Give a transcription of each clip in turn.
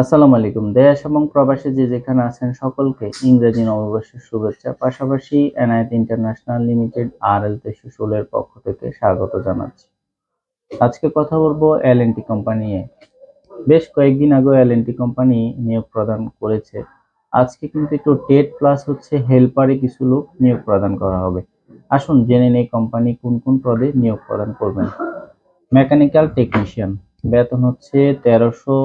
আসসালামু আলাইকুম। দেশ এবং প্রবাসী যে যেখানে আছেন সকলকে ইংরেজি নববর্ষের শুভেচ্ছা, পাশাপাশি NIT international limited R L তেইশশো ষোলোর পক্ষ থেকে স্বাগত জানাচ্ছি। আজকে কথা বলব এল এন টি কোম্পানি বেশ কয়েকদিন আগে এল এন টি কোম্পানি নিয়োগ প্রদান করেছে। আজকে কিন্তু একটু টেট প্লাস হচ্ছে হেল্পারে কিছু লোক নিয়োগ প্রদান করা হবে। আসুন জেনে নেই কোম্পানি কোন কোন পদে নিয়োগ প্রদান করবেন। Mechanical technician. বেতন হচ্ছে তেরোশো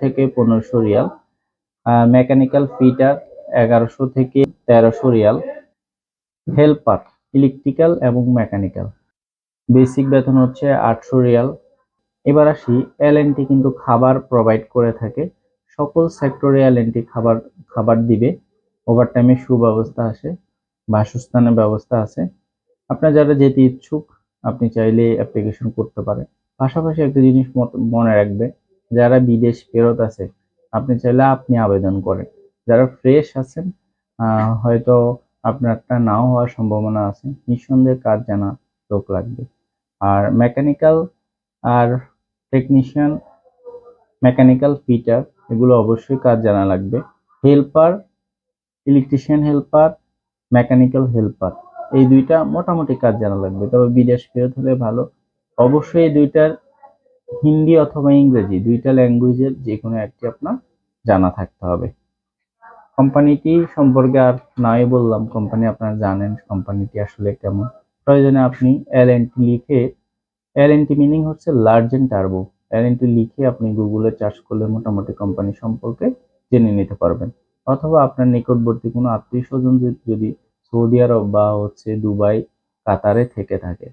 থেকে পনেরোশো রিয়াল। মেকানিক্যাল ফিটার এগারোশো থেকে তেরোশো রিয়াল। হেল্পার ইলেকট্রিক্যাল এবং মেকানিক্যাল বেসিক বেতন হচ্ছে আটশো রিয়াল। এবার আসি এলএনটি কিন্তু খাবার প্রোভাইড করে থাকে। সকল সেক্টরে এলএনটি খাবার খাবার দিবে। ওভারটাইমের সুব্যবস্থা আছে বাসস্থানের ব্যবস্থা আছে। আপনার যারা যেতে ইচ্ছুক, আপনি চাইলে অ্যাপ্লিকেশন করতে পারেন। পাশাপাশি একটা জিনিস মনে রাখবে যারা বিদেশ ফেরত আছে, আপনি চাইলে আপনি আবেদন করেন। যারা ফ্রেশ আছেন হয়তো আপনারটা নাও হওয়ার সম্ভাবনা আছে। নিঃসন্দেহে কাজ জানা লোক লাগবে। আর মেকানিক্যাল আর টেকনিশিয়ান মেকানিক্যাল ফিটার এগুলো অবশ্যই কাজ জানা লাগবে। Helper electrician helper mechanical helper এই দুইটা মোটামুটি কাজ জানা লাগবে। তবে বিদেশ ফেরত হলে ভালো। অবশ্যই এই দুইটার হিন্দি অথবা ইংরেজি দুইটা ল্যাঙ্গুয়েজের যে কোনো একটি আপনার জানা থাকতে হবে। কোম্পানিটি সম্পর্কে আর নাই বললাম কোম্পানি আপনারা জানেন কোম্পানিটি আসলে কেমন। প্রয়োজনে আপনি এল লিখে এল মিনিং হচ্ছে লার্জ এন্ড টার্বো এল লিখে আপনি গুগলে চার্জ করলে মোটামুটি কোম্পানি সম্পর্কে জেনে নিতে পারবেন। অথবা আপনার নিকটবর্তী কোনো আত্মীয় স্বজন যদি সৌদি আরব বা হচ্ছে দুবাই, কাতারে থেকে থাকে,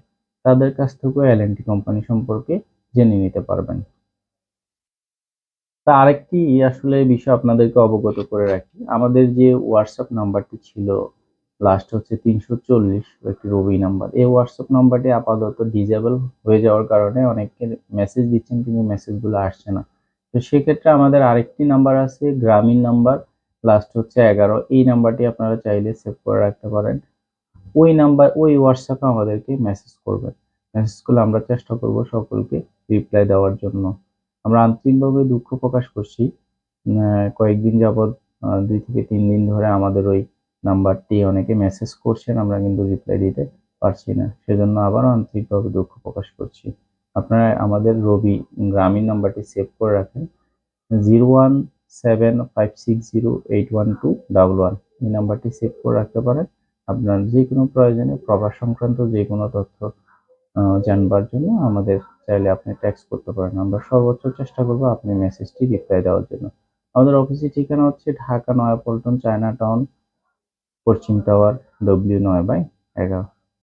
তাদের কাছ থেকেও এল কোম্পানি সম্পর্কে জেনে নিতে পারবেন। তা আরেকটি আসলে বিষয় আপনাদেরকে অবগত করে রাখি। আমাদের যে হোয়াটসঅ্যাপ নাম্বারটি ছিল লাস্ট হচ্ছে তিনশো চল্লিশ, একটি রবি নাম্বার। এই হোয়াটসঅ্যাপ নাম্বারটি আপাতত ডিজেবল হয়ে যাওয়ার কারণে অনেকে মেসেজ দিচ্ছেন কিন্তু মেসেজগুলো আসছে না। তো সেক্ষেত্রে আমাদের আরেকটি নাম্বার আছে, গ্রামীণ নাম্বার লাস্ট হচ্ছে এগারো। এই নাম্বারটি আপনারা চাইলে সেভ করে রাখতে পারেন। ওই নাম্বার, ওই হোয়াটসঅ্যাপে আমাদেরকে মেসেজ করবেন। মেসেজ করলে আমরা চেষ্টা করব সকলকে রিপ্লাই দেওয়ার জন্য। আমরা আন্তরিকভাবে দুঃখ প্রকাশ করছি কয়েকদিন যাবৎ দুই থেকে তিন দিন ধরে আমাদের ওই নাম্বারটি অনেকে মেসেজ করছেন, আমরা কিন্তু রিপ্লাই দিতে পারছি না। সেজন্য আবারও আন্তরিকভাবে দুঃখ প্রকাশ করছি। আপনারা আমাদের রবি গ্রামীণ নাম্বারটি সেভ করে রাখেন। Zero one seven five six zero eight one two double one এই নাম্বারটি সেভ করে রাখতে পারেন। আপনার যে কোনো প্রয়োজনে প্রবাস সংক্রান্ত যে কোনো তথ্য জানবার জন্য আমাদের চাইলে আপনি ট্যাক্স করতে পারেন। আমরা সর্বোচ্চ চেষ্টা করব আপনি মেসেজটি রিপ্লাই দেওয়ার জন্য। আমাদের অফিসের ঠিকানা হচ্ছে ঢাকা, নয়াপল্টন চায়না টাউন পশ্চিম টাওয়ার ডব্লিউ নয় বাই এগারো।